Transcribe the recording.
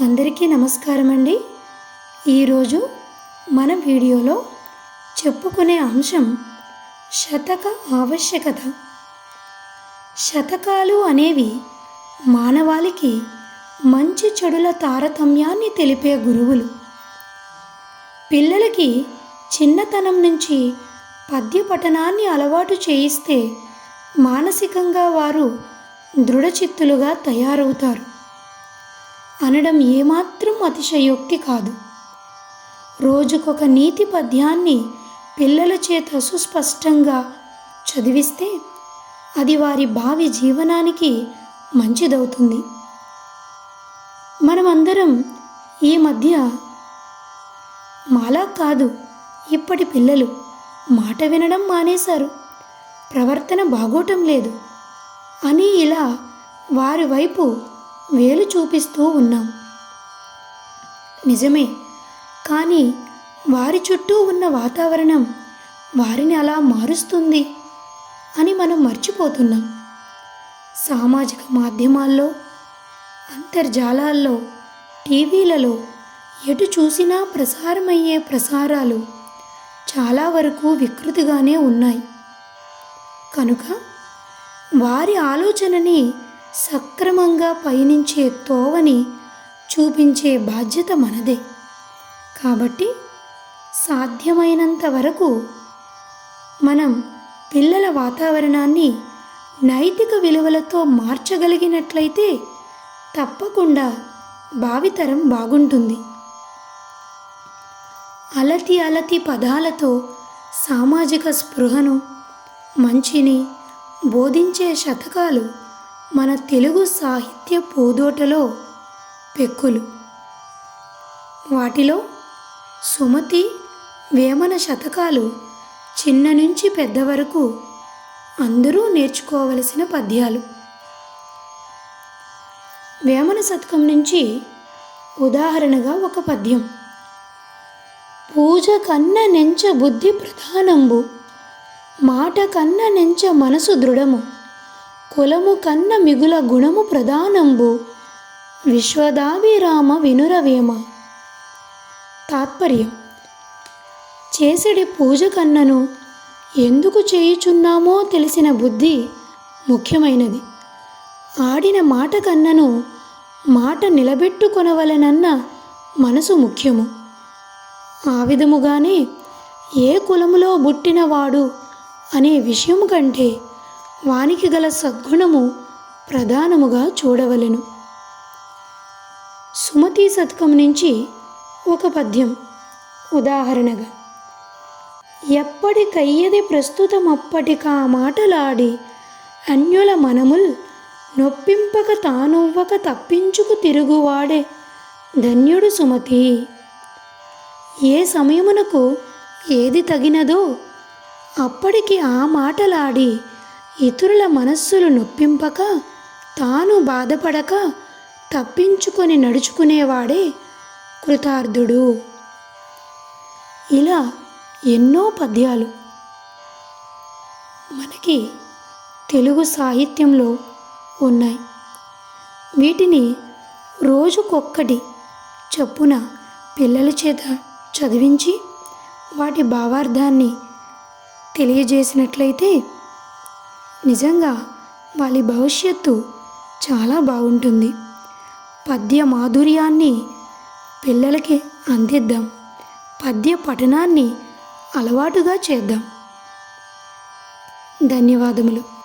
అందరికీ నమస్కారం అండి ఈరోజు మన వీడియోలో చెప్పుకునే అంశం శతక ఆవశ్యకత. శతకాలు అనేవి మానవాళికి మంచి చెడుల తారతమ్యాన్ని తెలిపే గురువులు. పిల్లలకి చిన్నతనం నుంచి పద్య పఠనాన్ని అలవాటు చేయిస్తే మానసికంగా వారు దృఢచిత్తులుగా తయారవుతారు. అనడం ఏమాత్రం అతిశయోక్తి కాదు. రోజుకొక నీతి పద్యాన్ని పిల్లల చేత సుస్పష్టంగా చదివిస్తే అది వారి భావి జీవనానికి మంచిదవుతుంది. మనమందరం ఈ మధ్య మాలా కాదు ఇప్పటి పిల్లలు మాట వినడం మానేశారు. ప్రవర్తన బాగోటం లేదు. అని ఇలా వారి వైపు వేలు చూపిస్తూ ఉన్నాం. నిజమే. కానీ వారి చుట్టూ ఉన్న వాతావరణం వారిని అలా మారుస్తుంది అని మనం మర్చిపోతున్నాం. సామాజిక మాధ్యమాల్లో అంతర్జాలాల్లో టీవీలలో ఎటు చూసినా ప్రసారమయ్యే ప్రసారాలు చాలా వరకు వికృతిగానే ఉన్నాయి. కనుక వారి ఆలోచనని సక్రమంగా పయనించే తోవని చూపించే బాధ్యత మనదే. కాబట్టి సాధ్యమైనంత వరకు మనం పిల్లల వాతావరణాన్ని నైతిక విలువలతో మార్చగలిగినట్లయితే తప్పకుండా భావితరం బాగుంటుంది. అలతి అలతి పదాలతో సామాజిక స్పృహను మంచిని బోధించే శతకాలు మన తెలుగు సాహిత్య పూదోటలో పెక్కులు. వాటిలో సుమతి వేమన శతకాలు చిన్న నుంచి పెద్ద వరకు అందరూ నేర్చుకోవలసిన పద్యాలు. వేమన శతకం నుంచి ఉదాహరణగా ఒక పద్యం. పూజ కన్న నెంచ బుద్ధి ప్రధానంబు మాట కన్న నెంచ మనసు దృఢము. కులము కన్న మిగుల గుణము ప్రధానంబు. విశ్వదాభిరామ వినురవేమ. తాత్పర్యం. చేసడి పూజ కన్నను ఎందుకు చేయుచున్నామో తెలిసిన బుద్ధి ముఖ్యమైనది. ఆడిన మాట కన్నను మాట నిలబెట్టుకొనవలెనన్న మనసు ముఖ్యము. ఆ విధముగానే ఏ కులములో పుట్టినవాడు అనే విషయము కంటే వానికి గల సద్గుణము ప్రధానముగా చూడవలెను. సుమతి శతకం నుంచి ఒక పద్యం. ఉదాహరణగా ఎప్పటికయ్యది ప్రస్తుతమప్పటికా మాటలాడి అన్యుల మనముల్ నొప్పింపక తానువ్వక తప్పించుకు తిరుగువాడే ధన్యుడు సుమతి. ఏ సమయమునకు ఏది తగినదో అప్పటికి ఆ మాటలాడి ఇతరుల మనస్సులు నొప్పింపక తాను బాధపడక తప్పించుకొని నడుచుకునేవాడే కృతార్థుడు. ఇలా ఎన్నో పద్యాలు. మనకి తెలుగు సాహిత్యంలో ఉన్నాయి. వీటిని రోజుకొక్కటి చొప్పున పిల్లల చేత చదివించి వాటి భావార్థాన్ని తెలియజేసినట్లయితే నిజంగా వాళ్ళ భవిష్యత్తు చాలా బాగుంటుంది. పద్య మాధుర్యాన్ని పిల్లలకి అందిద్దాం. పద్య పఠనాన్ని అలవాటుగా చేద్దాం. ధన్యవాదములు.